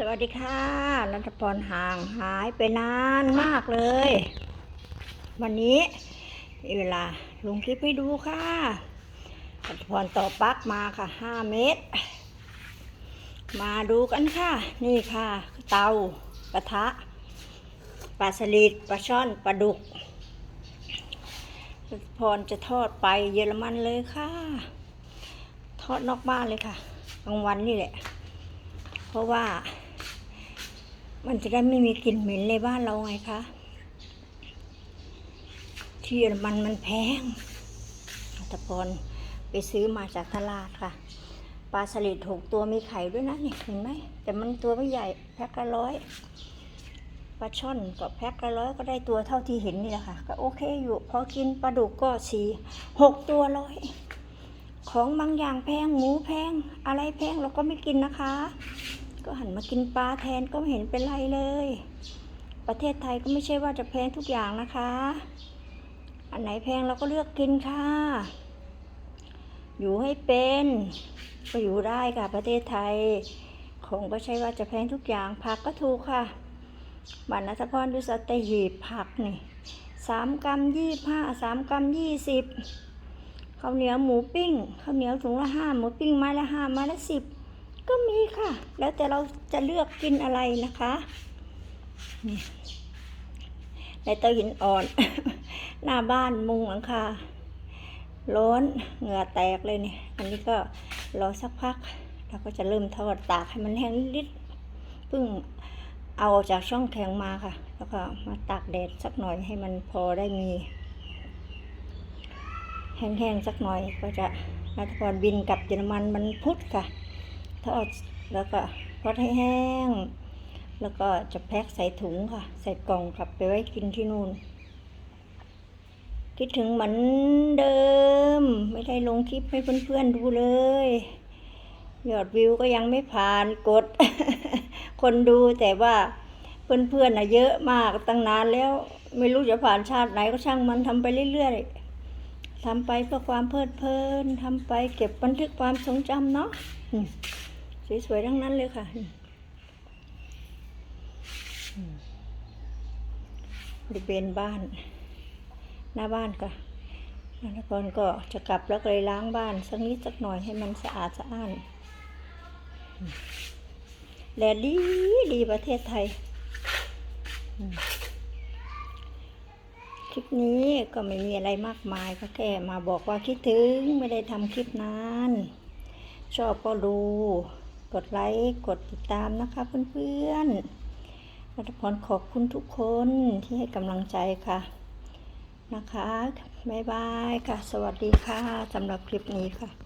สวัสดีค่ะรัตพรห่างหายไปนานมากเลย วันนี้เวลาลงคลิปให้ดูค่ะรัตพรต่อปลั๊กมาค่ะห้าเมตร มาดูกันค่ะ นี่ค่ะ เตากระทะปลาสลิดปลาช่อนปลาดุกรัตพรจะทอดไปเยอรมันเลยค่ะ ทอดนอกบ้านเลยค่ะกลางวันนี่แหละ เพราะว่า มันจะได้ไม่มีกลิ่นเหม็นในบ้านเราไงคะ ที่เยอรมันมันแพงอัตพรไปซื้อมาจากตลาดค่ะ ปลาสลิดหกตัวมีไข่ด้วยนะนี่เห็นไหม แต่มันตัวไม่ใหญ่แพ็คละร้อย ปลาช่อนก็แพ็คละร้อยก็ได้ตัวเท่าที่เห็นนี่แหละค่ะ ก็โอเคอยู่พอกินปลาดุกก็สี่หกตัวร้อย ของบางอย่างแพงหมูแพง อะไรแพงเราก็ไม่กินนะคะ ก็หันมากินปลาแทนก็ไม่เห็นเป็นไรเลย ประเทศไทยก็ไม่ใช่ว่าจะแพงทุกอย่างนะคะ อันไหนแพงเราก็เลือกกินค่ะ อยู่ให้เป็นก็อยู่ได้ค่ะประเทศไทยของก็ใช่ว่าจะแพงทุกอย่างผักก็ถูกค่ะบัตรนัทพรดูสตหีบผักนี่สามกรัมยี่ห้าสามกรัมยี่สิบข้าวเหนียวหมูปิ้งข้าวเหนียวถุงละห้าหมูปิ้งไม้ละห้าไม้ละสิบ ก็มีค่ะ แล้วแต่เราจะเลือกกินอะไรนะคะนี่ในเตาหินอ่อน หน้าบ้านมุงหลังคาร้อนเหงื่อแตกเลยเนี่ยอันนี้ก็รอสักพัก เราก็จะเริ่มทอดตากให้มันแห้งนิดเพิ่งเอาออกจากช่องแข็งมาค่ะ แล้วก็มาตากแดดสักหน่อยให้มันพอได้มี แห้งๆสักหน่อยก็จะรัฐพรบินกลับเยอรมันมันพุธค่ะ ทอดแล้วก็ทอดให้แห้ง แล้วก็จะแพ็คใส่ถุงค่ะ ใส่กล่องกลับไปไว้กินที่นู่น คิดถึงเหมือนเดิม ไม่ได้ลงคลิปให้เพื่อนๆดูเลย ยอดวิวก็ยังไม่ผ่านกด คนดูแต่ว่าเพื่อนๆนะเยอะมากตั้งนานแล้ว ไม่รู้จะผ่านชาติไหนก็ช่างมันทำไปเรื่อยๆทำไปเพื่อความเพลิดเพลิน ทำไปเก็บบันทึกความทรงจำเนาะ สวยๆทั้งนั้นเลยค่ะ บริเวณบ้าน หน้าบ้านค่ะแล้วก่อนก็จะกลับแล้วก็เลยล้างบ้าน สักนิดสักหน่อยให้มันสะอาดสะอ้านแดดดีดีประเทศไทย คลิปนี้ก็ไม่มีอะไรมากมายก็แค่มาบอกว่าคิดถึงไม่ได้ทำคลิปนาน ชอบก็ดู ดไลค์กดติดตามนะคะเพื่อนๆรัตพรขอบคุณทุกคนที่ให้กำลังใจค่ะนะคะบ๊ายบายค่ะ สวัสดีค่ะสำหรับคลิปนี้ค่ะ